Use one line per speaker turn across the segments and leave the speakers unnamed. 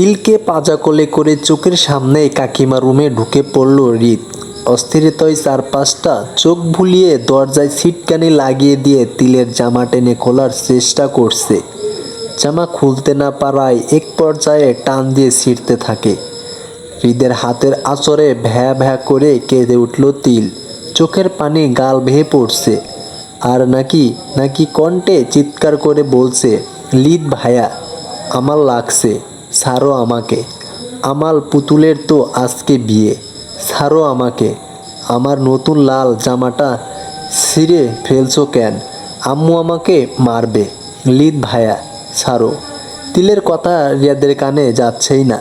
তিলকে পাজা কোলে করে চোখের সামনে কাকিমা রুমে ঢুকে পড়ল রিত। অস্থিরতায় চারপাশটা চোখ ভুলিয়ে দরজায় সিটকানি লাগিয়ে দিয়ে তিলের জামা টেনে খোলার চেষ্টা করছে। জামা খুলতে না পারায় এক পর্যায়ে টান দিয়ে ছিঁড়তে থাকে। হৃদের হাতের আচরে ভ্যা ভ্যা করে কেঁদে উঠল তিল। চোখের পানি গাল ভেয়ে পড়ছে। আর নাকি নাকি কণ্ঠে চিৎকার করে বলছে লিদ ভায়া, আমার লাগছে। ছাড়ো আমাকে। আমার পুতুলের তো আজকে বিয়ে। ছাড়ো আমাকে। আমার নতুন লাল জামাটা ছিঁড়ে ফেলছো কেন? আম্মু আমাকে মারবে। লিদ ভায়া, ছাড়ো। তিলের কথা রিয়াদের কানে যাচ্ছেই না।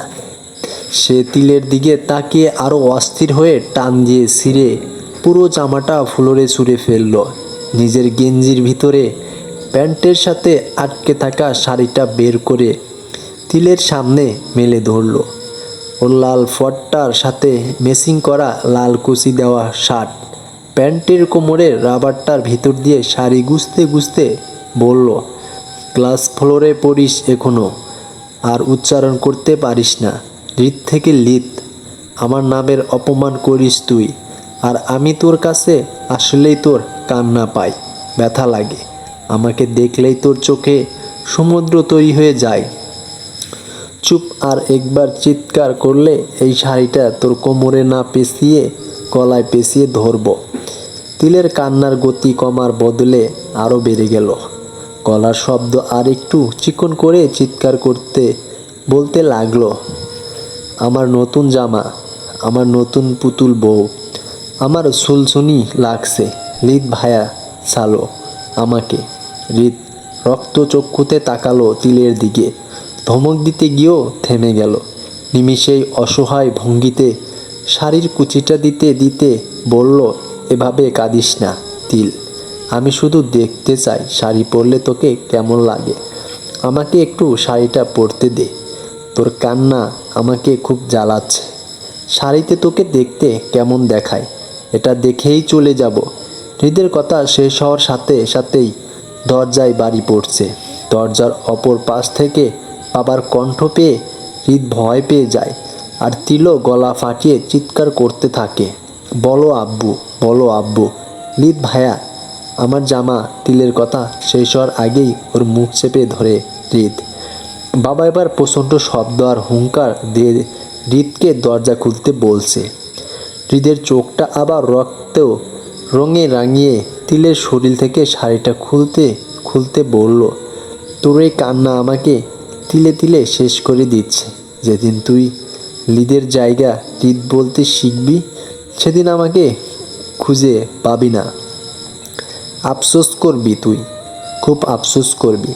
সে তিলের দিকে তাকিয়ে আরও অস্থির হয়ে টান দিয়ে ছিঁড়ে পুরো জামাটা ফ্লোরে ছুঁড়ে ফেলল। নিজের গেঞ্জির ভিতরে প্যান্টের সাথে আটকে থাকা শাড়িটা বের করে তিলের সামনে মেলে ধরল। ওর লাল ফটটার সাথে মেসিং করা লাল কুচি দেওয়া শার্ট, প্যান্টের কোমরের রাবারটার ভিতর দিয়ে শাড়ি গুছতে গুছতে বলল ক্লাস ফ্লোরে পড়িস এখনও, আর উচ্চারণ করতে পারিস না। হৃদ থেকে লিত, আমার নামের অপমান করিস তুই, আর আমি তোর কাছে আসলেই তোর কান্না পাই, ব্যথা লাগে। আমাকে দেখলেই তোর চোখে সমুদ্র তৈরি হয়ে যায়। চুপ আর একবার চিৎকার করলে এই শাড়িটা তোর কোমরে না পেঁচিয়ে গলায় পেঁচিয়ে ধরব। তিলের কান্নার গতি কমার বদলে আরও বেড়ে গেল। গলার শব্দ আর একটু চিকন করে চিৎকার করতে, বলতে লাগল, আমার নতুন জামা, আমার নতুন পুতুল বউ, আমার সুলসুনি লাগছে লিদ ভায়া সালো আমাকে। হৃদ রক্ত চক্ষুতে তাকালো তিলের দিকে। ধমক দিতে গিয়েও থেমে গেল। নিমিষেই অসহায় ভঙ্গিতে শাড়ির কুচিটা দিতে দিতে বলল, এভাবে কাঁদিস না, তিল। আমি শুধু দেখতে চাই শাড়ি পরলে তোকে কেমন লাগে। আমাকে একটু শাড়িটা পরতে দে। তোর কান্না আমাকে খুব জ্বালাচ্ছে। শাড়িতে তোকে দেখতে কেমন দেখায়, এটা দেখেই চলে যাব। হৃদের কথা শেষ হওয়ার সাথে সাথেই দরজায় বাড়ি পড়ছে। দরজার অপর পাশ থেকে বাবার কণ্ঠ পেয়ে হৃদ ভয় পেয়ে যায় আর তিলও গলা ফাটিয়ে চিৎকার করতে থাকে। বলো আব্বু বলো আব্বু। লিদ ভায়া, আমার জামা তিলের কথা শেষ হওয়ার আগেই ওর মুখ চেপে ধরে হৃদ। বাবা এবার প্রচণ্ড শব্দ আর হুঙ্কার দিয়ে হৃদকে দরজা খুলতে বলছে। হৃদের চোখটা আবার রক্তেও রঙে রাঙিয়ে তিলের শরীর থেকে শাড়িটা খুলতে খুলতে বলল, তোর এই কান্না আমাকে তিলে তিলে শেষ করে দিচ্ছে। যেদিন তুই লিদের জায়গা হৃদ বলতে শিখবি, সেদিন আমাকে খুঁজে পাবি না। আফসোস করবি তুই, খুব আফসোস করবি।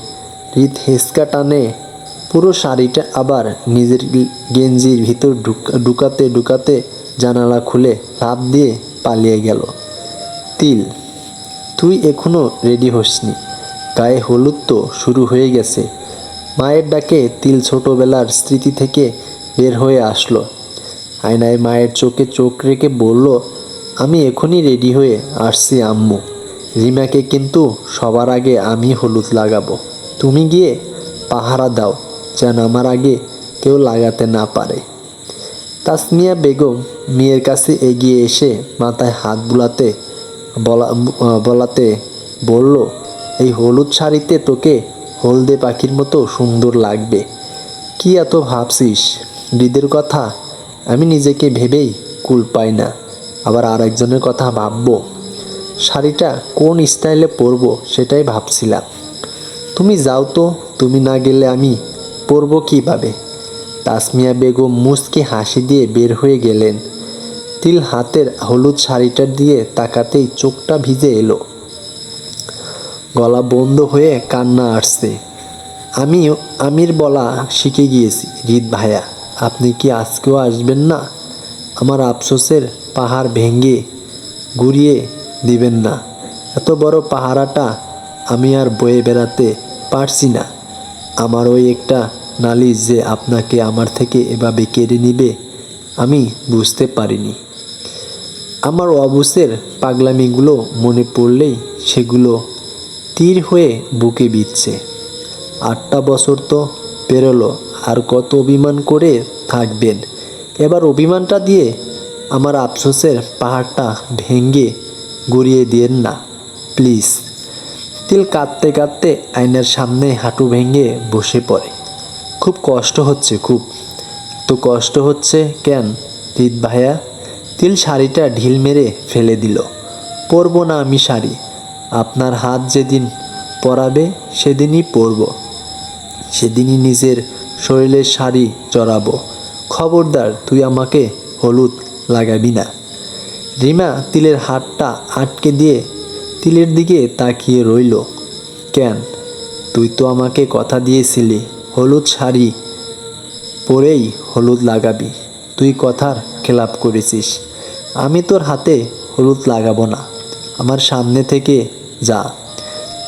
হৃদ হেসকা টানে, পুরো শাড়িটা আবার নিজের গেঞ্জির ভিতর ঢুক- ঢুকাতে ঢুকাতে জানালা খুলে লাভ দিয়ে পালিয়ে গেল। তিল, তুই এখনও রেডি হসনি। গায়ে হলুদ তো শুরু হয়ে গেছে। মায়ের ডাকে তিল ছোটবেলার স্মৃতি থেকে বের হয়ে আসলো। আয়নায় মায়ের চোখে চোখ রেখে বলল, আমি এখনই রেডি হয়ে আসছি, আম্মু। রিমাকে কিন্তু সবার আগে আমি হলুদ লাগাবো। তুমি গিয়ে পাহারা দাও, যেন আমার আগে কেউ লাগাতে না পারে। তাসমিয়া বেগম মেয়ের কাছে এগিয়ে এসে মাথায় হাত বুলাতে, বলা, বলাতে বলল, এই হলুদ শাড়িতে তোকে হলদে পাখির মতো সুন্দর লাগবে। কি এত ভাবছিস? হৃদের কথা? আমি নিজেকে ভেবেই কুল পাই না। আবার আরেকজনের কথা ভাববো। শাড়িটা কোন স্টাইলে পরবো সেটাই ভাবছিলাম। তুমি যাও তো, তুমি না গেলে আমি পরবো কীভাবে? তাসমিয়া বেগম মুসকে হাসি দিয়ে বের হয়ে গেলেন। তিল হাতের হলুদ শাড়িটা দিয়ে তাকাতেই চোখটা ভিজে এলো। গলা বন্ধ হয়ে কান্না আসছে। আমি আমির বলা শিখে গিয়েছি, রিত ভাইয়া, আপনি কি আজকেও আসবেন না? আমার আফসোসের পাহাড় ভেঙে গুড়িয়ে দিবেন না। এত বড় পাহারাটা আমি আর বয়ে বেড়াতে পারছি না। আমার ওই একটা নালিশ যে আপনাকে আমার থেকে এভাবে কেড়ে নিবে, আমি বুঝতে পারিনি। আমার অবুসের পাগলামিগুলো মনে পড়লেই সেগুলো তীর হয়ে বুকে বিচ্ছে আটটা বছর তো পেরোলো, আর কত অভিমান করে থাকবেন। এবার অভিমানটা দিয়ে আমার আফসোসের পাহাড়টা ভেঙে গড়িয়ে দিয়েন না, প্লিজ। তিল কাঁদতে কাঁদতে আয়নার সামনে হাঁটু ভেঙে বসে পড়ে। খুব কষ্ট হচ্ছে, খুব। তো কষ্ট হচ্ছে কেন, রিত ভাইয়া? তিল শাড়িটা ঢিল মেরে ফেলে দিল। পরবো না আমি শাড়ি। আপনার হাত যেদিন পরাবে, সেদিনই পরব। সেদিনই নিজের শরীরের শাড়ি জড়াবো খবরদার, তুই আমাকে হলুদ লাগাবি না। রিমা তিলের হাতটা আটকে দিয়ে তিলের দিকে তাকিয়ে রইল। কেন, তুই তো আমাকে কথা দিয়েছিলি, হলুদ শাড়ি পরেই হলুদ লাগাবি। তুই কথার খেলাপ করেছিস। আমি তোর হাতে হলুদ লাগাবো না। আমার সামনে থেকে যা।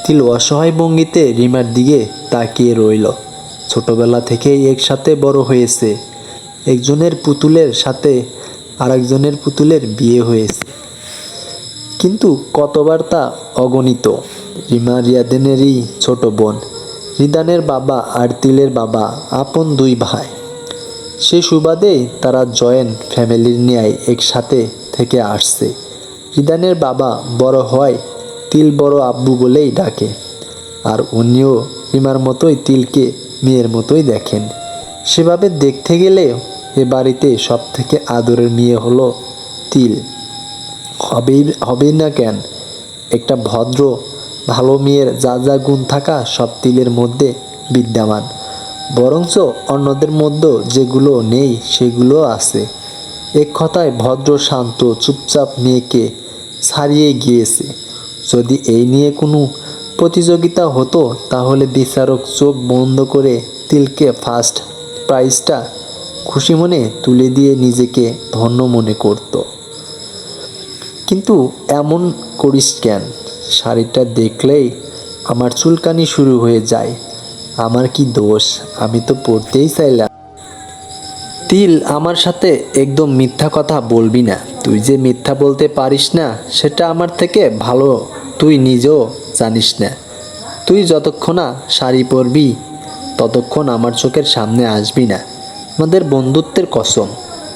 তিল অসহায় ভঙ্গিতে রিমার দিকে তাকিয়ে রইল। ছোটবেলা থেকেই একসাথে বড় হয়েছে। একজনের পুতুলের সাথে আরেকজনের পুতুলের বিয়ে হয়েছে। কিন্তু কতবার তা অগণিত। রিমা রিয়াদেনেরই ছোট বোন। রিদানের বাবা আর তিলের বাবা আপন দুই ভাই। সে সুবাদে তারা জয়েন্ট ফ্যামিলির ন্যায় একসাথে থেকে আসছে। রিদানের বাবা বড় হয় তিল বড় আব্বু বলেই ডাকে, আর উনিও রিমার মতোই তিলকে মেয়ের মতোই দেখেন। সেভাবে দেখতে গেলে এ বাড়িতে সব থেকে আদরের মেয়ে হলো তিল। হবেই হবেই না কেন, একটা ভদ্র, ভালো মেয়ের যা যা গুণ থাকা সব তিলের মধ্যে বিদ্যমান। বরঞ্চ অন্যদের মধ্যে যেগুলো নেই সেগুলো আছে। এক কথায় ভদ্র, শান্ত, চুপচাপ মেয়েকে ছাড়িয়ে গিয়েছে। যদি এই নিয়ে কোনো প্রতিযোগিতা হতো, তাহলে বিচারক চোখ বন্ধ করে তিলকে ফার্স্ট প্রাইজটা খুশি মনে তুলে দিয়ে নিজেকে ধন্য মনে করতো। কিন্তু এমন করিস কেন? শাড়িটা দেখলেই আমার চুলকানি শুরু হয়ে যায়। আমার কি দোষ? আমি তো পড়তেই চাইলাম। তিল, আমার সাথে একদম মিথ্যা কথা বলবি না। তুই যে মিথ্যা বলতে পারিস না, সেটা আমার থেকে ভালো। তুই নিজেও জানিস না। তুই যতক্ষণ না শাড়ি পরবি, ততক্ষণ আমার চোখের সামনে আসবি না। আমাদের বন্ধুত্বের কসম।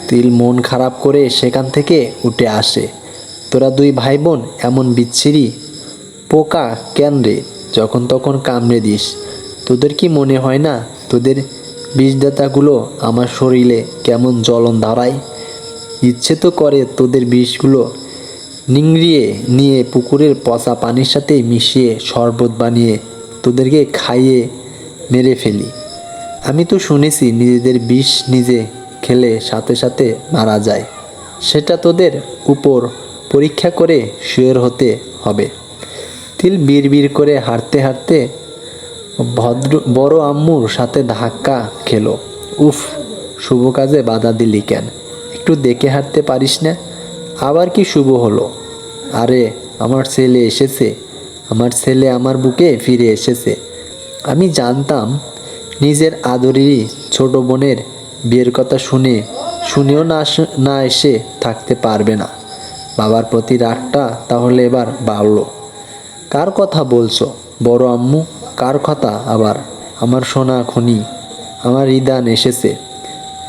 তিল মন খারাপ করে সেখান থেকে উঠে আসে। তোরা দুই ভাই বোন এমন বিচ্ছিরি। পোকা কেন রে? যখন তখন কামড়ে দিস। তোদের কি মনে হয় না? তোদের বিষদাতাগুলো আমার শরীরে কেমন জ্বলন ধরায় ইচ্ছে তো করে তোদের বিষগুলো নিংড়িয়ে নিয়ে পুকুরের পচা পানির সাথে মিশিয়ে শরবত বানিয়ে তোদেরকে খাইয়ে মেরে ফেলি। আমি তো শুনেছি নিজেদের বিষ নিজে খেলে সাথে সাথে মারা যায়। সেটা তোদের উপর পরীক্ষা করে শিওর হতে হবে। তিল বিড় করে হাঁটতে হাঁটতে ভদ্র বড় আম্মুর সাথে ধাক্কা খেলো। উফ, শুভ কাজে বাধা দিলি কেন? একটু দেখে হাঁটতে পারিস না? আবার কি শুভ হলো? আরে, আমার ছেলে এসেছে। আমার ছেলে আমার বুকে ফিরে এসেছে। আমি জানতাম নিজের আদরেরই ছোট বোনের বিয়ের কথা শুনে, শুনেও না না এসে থাকতে পারবে না। বাবার প্রতি রাগটা তাহলে এবার বাড়লো। কার কথা বলছো? বড় আম্মু, কার কথা আবার? আমার সোনা খনি, আমার রিদান এসেছে।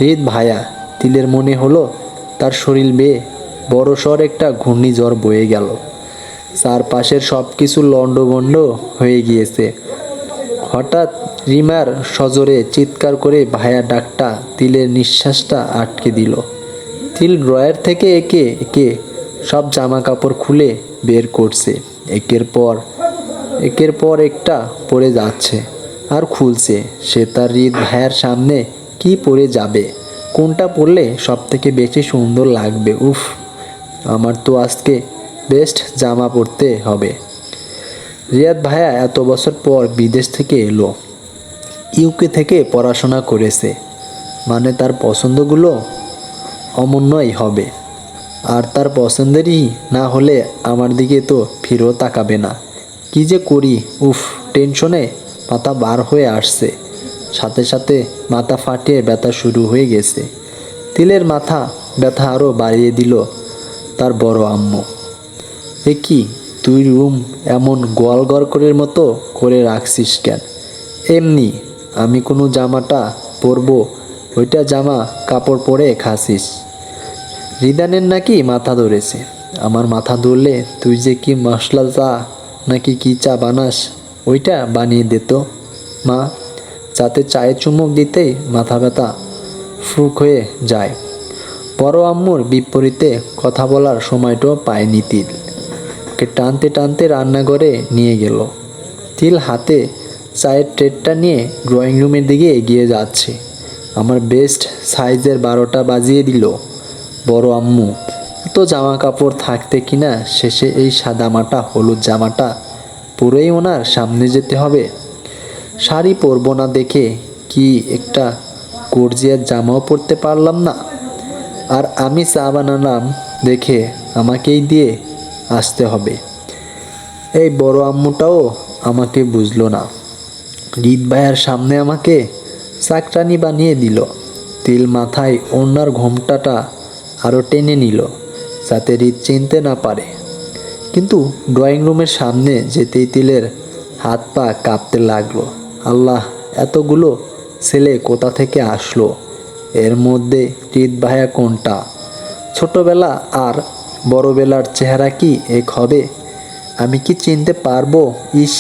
রিদ ভায়া তিলের মনে হলো, তার শরীর বেয়ে বড় সর একটা ঘূর্ণিঝড় বয়ে গেল। চারপাশের সব কিছু লণ্ডভণ্ড হয়ে গিয়েছে। হঠাৎ রিমার সজোরে চিৎকার করে ভায়া ডাকটা তিলের নিঃশ্বাসটা আটকে দিল। তিল ড্রয়ার থেকে একে একে সব জামা কাপড় খুলে বের করছে। একের পর একের পর একটা পরে যাচ্ছে আর খুলছে। সে তার হৃদ ভাইয়ার সামনে কি পরে যাবে? কোনটা পরলে সব থেকে বেশি সুন্দর লাগবে? উফ, আমার তো আজকে বেস্ট জামা পরতে হবে। রিয়াদ ভাইয়া এত বছর পর বিদেশ থেকে এলো। ইউকে থেকে পড়াশোনা করেছে। মানে তার পছন্দগুলো অমূল্যই হবে। আর তার পছন্দেরই না হলে আমার দিকে তো ফিরেও তাকাবে না। কি যে করি? উফ টেনশনে মাথা বার হয়ে আসছে। সাথে সাথে মাথা ফাটিয়ে ব্যথা শুরু হয়ে গেছে। তিলের মাথা ব্যথা আরও বাড়িয়ে দিল তার বড় আম্মু। এ কি, তুই রুম এমন গোয়ালঘর করের মতো করে রাখছিস কেন? এমনি আমি কোনো জামাটা পরবো, ওইটা জামা কাপড় পরে খাসিস। রিদানের নাকি মাথা ধরেছে। আমার মাথা ধরলে তুই যে কি মশলা চা নাকি কি চা বানাস, ওইটা বানিয়ে দিত মা। যাতে চায়ে চুমুক দিতেই মাথা ব্যথা ফুক হয়ে যায়। বড় আম্মুর বিপরীতে কথা বলার সময়টাও পায়নি তিল। ওকে টানতে টানতে রান্নাঘরে নিয়ে গেল। তিল হাতে চায়ের ট্রেটটা নিয়ে ড্রয়িং রুমের দিকে এগিয়ে যাচ্ছে। আমার বেস্ট সাইজের বারোটা বাজিয়ে দিল। বড় আম্মু তো জামা কাপড় থাকতে কিনা শেষে এই সাদামাটা, হলুদ জামাটা পুরোই ওনার সামনে যেতে হবে? শাড়ি পরবো না দেখে কি একটা গর্জিয়ার জামাও পরতে পারলাম না। আর আমি চা বানালাম দেখে আমাকেই দিয়ে আসতে হবে। এই বড় আম্মুটাও আমাকে বুঝলো না। রিদ ভাইয়ার সামনে আমাকে চাকরানি বানিয়ে দিল। তিল মাথায় ওনার ঘোমটাটা আরও টেনে নিল যাতে রিদ চিনতে না পারে। কিন্তু ড্রয়িং রুমের সামনে যেতেই তিলের হাত পা কাঁপতে লাগল। আল্লাহ এতগুলো ছেলে কোথা থেকে আসলো? এর মধ্যে ভাইয়া কোনটা? ছোটবেলা আর বড়বেলার চেহারা কি এক হবে? আমি কি চিনতে পারব? ইস,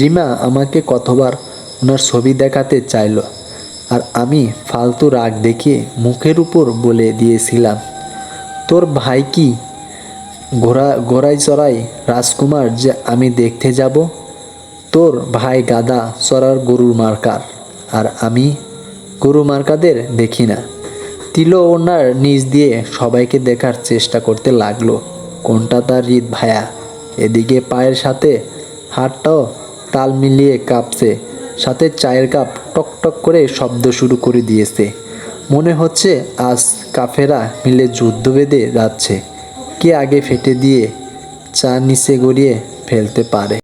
রিমা আমাকে কতবার ওনার ছবি দেখাতে চাইলো। আর আমি ফালতু রাগ দেখিয়ে মুখের উপর বলে দিয়েছিলাম, তোর ভাই কি? ঘোড়া ঘোড়াই চড়াই রাজকুমার যে আমি দেখতে যাব? তোর ভাই গাদা চড়ার গরুর মার্কার, আর আমি গরু মার্কাদের দেখি না। তিলো ওনার নিজ দিয়ে সবাইকে দেখার চেষ্টা করতে লাগল। কোনটা তার হৃদ ভায়া? এদিকে পায়ের সাথে হাতটাও তাল মিলিয়ে কাঁপছে, সাথে চায়ের কাপ টক টক করে শব্দ শুরু করে দিয়েছে। মনে হচ্ছে আজ কাফেরা মিলে যুদ্ধ বেঁধে যাচ্ছে কে আগে ফেটে দিয়ে চা নিচে গড়িয়ে ফেলতে পারে?